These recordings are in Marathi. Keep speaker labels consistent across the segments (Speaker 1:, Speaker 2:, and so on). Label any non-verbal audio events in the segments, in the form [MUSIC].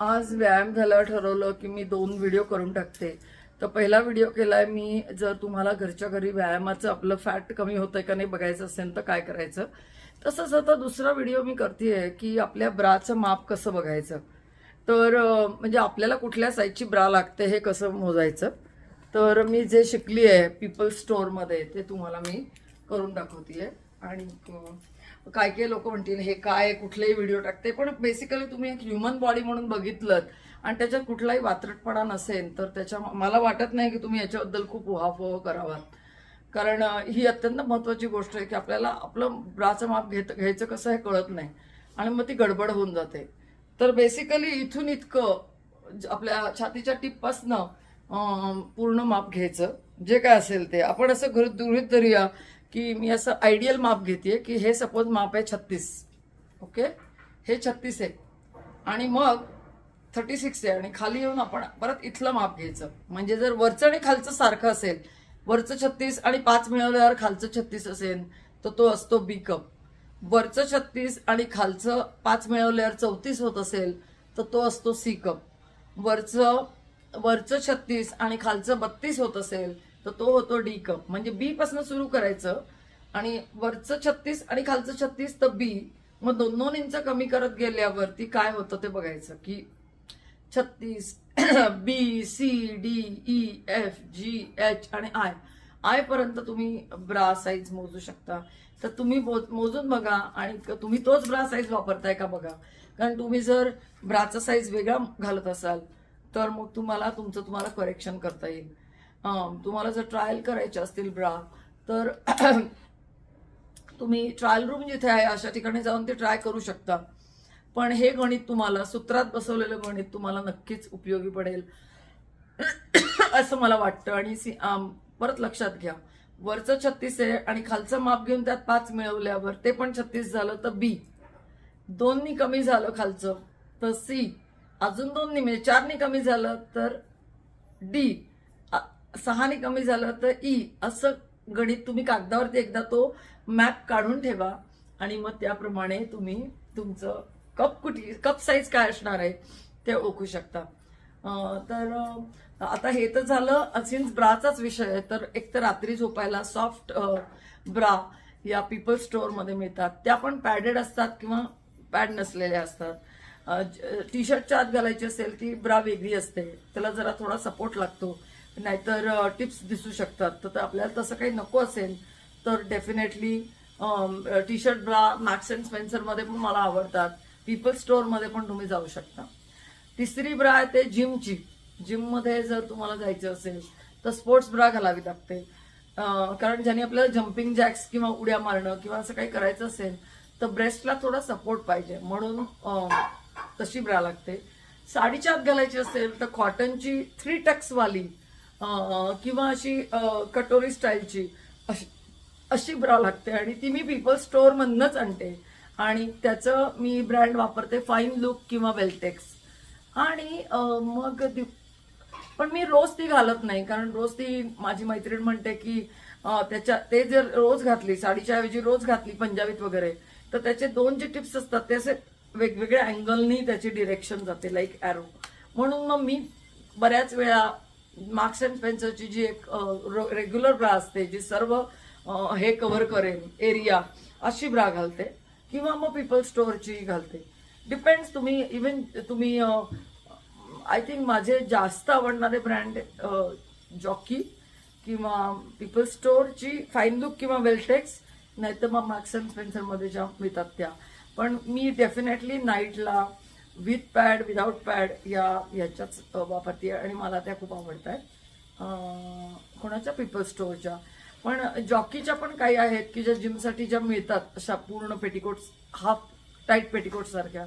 Speaker 1: आज व्यायाम झाल्यावर ठरवलं की मी दोन व्हिडिओ करून टाकते. तर पहिला व्हिडिओ केलाय मी जर तुम्हाला घरच्या घरी व्यायामाचं आपलं फॅट कमी होतंय का नाही बघायचं असेल तर काय करायचं? तसंच आता दुसरा व्हिडिओ मी करते की आपल्या ब्राचं माप कसं बघायचं? तर म्हणजे आपल्याला कुठल्या साईजची ब्रा लागते हे कसं मोजायचं? तर मी जे शिकली आहे पीपल स्टोअरमध्ये ते तुम्हाला मी करून दाखवते आणि काय काय लोक म्हणतील हे काय कुठलेही व्हिडिओ टाकते. पण बेसिकली तुम्ही एक ह्युमन बॉडी म्हणून बघितलं आणि त्याच्यात कुठलाही वात्रटपणा नसेल तर त्याच्या मला वाटत नाही की तुम्ही याच्याबद्दल खूप उहापोह करावात कारण ही अत्यंत महत्वाची गोष्ट आहे की आपल्याला आपलं ब्राचं माप घेत घ्यायचं कसं हे कळत नाही. आणि मग ती गडबड होऊन जाते. तर बेसिकली इथून इतकं आपल्या छातीच्या टिपपासनं पूर्ण माप घ्यायचं. जे काय असेल ते. आपण असं गृहित धरूया की मी असं आयडियल माप घेते की हे सपोज माप आहे छत्तीस. ओके हे छत्तीस आहे. आणि मग थर्टी सिक्स आहे आणि खाली येऊन आपण परत इथलं माप घ्यायचं. म्हणजे जर वरचं आणि खालचं सारखं असेल वरचं छत्तीस आणि पाच मिळवल्यावर खालचं छत्तीस असेल तर तो असतो बी कप वरचं छत्तीस आणि खालचं पाच मिळवल्यावर चौतीस होत असेल तर तो असतो सी कप वरचं वरचं छत्तीस आणि खालचं बत्तीस होत असेल तर तो होतो डी कप. म्हणजे बी पासून सुरू करायचं आणि वरचं छत्तीस आणि खालचं छत्तीस तर बी मग दोन दोन इंच कमी करत गेल्यावरती काय होतं ते बघायचं की छत्तीस B C D E F G H आणि आय आय पर्यंत तुम्ही ब्रा साईज मोजू शकता. तर तुम्ही मोजून बघा आणि तुम्ही तोच ब्रा साईज वापरताय का बघा. कारण तुम्ही जर ब्राचा साईज वेगळा घालत असाल तर मग तुम्हाला तुमचं तुम्हाला करेक्शन करता येईल. तुम्हाला जर ट्रायल करायचे असतील ब्रा तर [CLEARS THROAT] तुम्ही ट्रायल रूम जिथे आहे अशा ठिकाणी जाऊन ते ट्राय करू शकता. पण हे गणित तुम्हाला सूत्रात बसवलेलं गणित तुम्हाला नक्कीच उपयोगी पडेल. [CLEARS THROAT] असं मला वाटतं. आणि सी- परत लक्षात घ्या. वरचं छत्तीस आहे आणि खालचं माप घेऊन त्यात पाच मिळवल्यावर ते पण छत्तीस झालं तर बी दोननी कमी झालं खालचं तर सी अजून दोननी म्हणजे चारनी कमी झालं तर डी सहानी कमी झालं तर ई असं गणित तुम्ही कागदावरती एकदा तो मॅप काढून ठेवा. आणि मग त्याप्रमाणे तुम्ही तुमचं कप कुठली कप साईज काय असणार आहे ते ओळखू शकता. तर आता हे तर झालं सिन्स ब्राचाच विषय आहे. तर एक तर रात्री झोपायला सॉफ्ट ब्रा या पीपल स्टोअरमध्ये मिळतात. त्या पण पॅडेड असतात किंवा पॅड नसलेल्या असतात. टी शर्टच्या आत घालायची असेल ती ब्रा वेगळी असते. त्याला जरा थोडा सपोर्ट लागतो. नाहीतर टिप्स दिसू शकतात. तर आपल्याला तसं काही नको असेल तर definitely T shirt bra Marks and स्पेन्सरमध्ये पण मला आवडतात. पीपल स्टोअरमध्ये पण तुम्ही जाऊ शकता. तिसरी ब्रा आहे ते जिमची. जिममध्ये जर तुम्हाला जायचं असेल तर स्पोर्ट्स ब्रा घालावी लागते. कारण ज्याने आपल्याला जम्पिंग जॅक्स किंवा उड्या मारणं किंवा असं काही करायचं असेल तर ब्रेस्टला थोडा सपोर्ट पाहिजे. म्हणून तशी ब्रा लागते. साडीच्या आत घालायची असेल तर कॉटनची थ्री टक्सवाली किंवा अशी कटोरी स्टाईलची अशी अशी ब्रा लागते आणि ती मी पीपल स्टोअरमधनंच आणते. आणि त्याचं मी ब्रँड वापरते फाईन लुक किंवा वेलटेक्स आणि मग ती- पण मी रोज ती घालत नाही कारण रोज ती माझी मैत्रीण म्हणते की त्याच्या ते जर रोज घातली साडीच्या ऐवजी रोज घातली पंजाबीत वगैरे तर त्याचे दोन जे टिप्स असतात ते असे वेगवेगळ्या अँगलनी त्याची डिरेक्शन जाते लाईक ॲरो म्हणून मग मी बऱ्याच वेळा मार्क्स अँड स्पेन्सरची जी एक रेग्युलर ब्रा असते जी सर्व हे कव्हर करेल एरिया अशी ब्रा घालते. किंवा मग पीपल स्टोअरची घालते. डिपेंड्स तुम्ही इवन तुम्ही आय थिंक माझे जास्त आवडणारे ब्रँड जॉकी किंवा पीपल स्टोअरची फाईन लुक किंवा वेलटेक्स नाहीतर मग मार्क्स अँड स्पेन्सरमध्ये ज्या मिळतात त्या. पण मी डेफिनेटली नाईटला विथ पॅड विदाऊट पॅड या ह्याच्याच वापरते आणि मला त्या खूप आवडत आहेत कोणाच्या? पीपल स्टोअरच्या पण जॉकीच्या पण काही आहेत की ज्या जिमसाठी ज्या मिळतात अशा पूर्ण पेटिकोट्स हाफ टाईट पेटिकोटसारख्या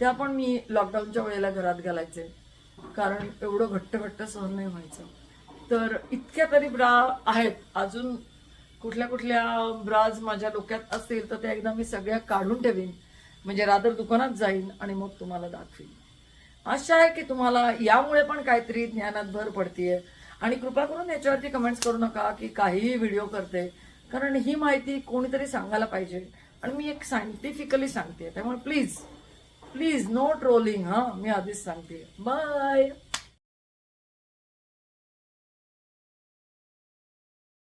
Speaker 1: त्या पण मी लॉकडाऊनच्या वेळेला घरात घालायचे. कारण एवढं घट्ट घट्ट सहन नाही व्हायचं. तर इतक्या तरी ब्रा आहेत. अजून कुठल्या कुठल्या ब्राज माझ्या डोक्यात असतील तर त्या एकदा मी सगळ्या काढून ठेवीन. म्हणजे रादर दुकानात जाईन आणि मग तुम्हाला दाखवीन. आशा आहे की तुम्हाला यामुळे पण काहीतरी ज्ञानात भर पडतीये. आणि कृपा करून याच्यावरती कमेंट्स करू नका की काहीही व्हिडिओ करते. कारण ही माहिती कोणीतरी सांगायला पाहिजे. आणि मी एक सायंटिफिकली सांगते. त्यामुळे प्लीज प्लीज नो ट्रोलिंग हां मी आधीच सांगते. बाय